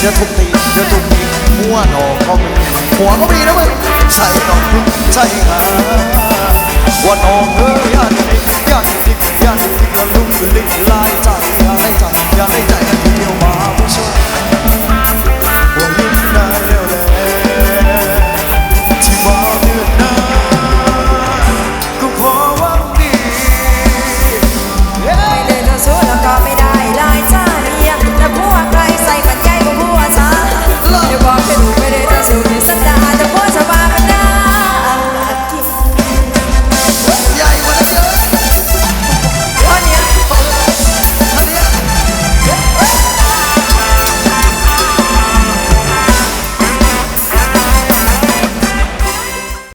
เดี๋ยวทุบตีเดี๋ยวทุบตีหัวหนอก็มีหัวก็มีนะมึงใช่หนอทุกใช่หาวัวหนอเฮ้ยยันดิยันดิยันดิแล้วลุกขึ้นดิ้นลายใจ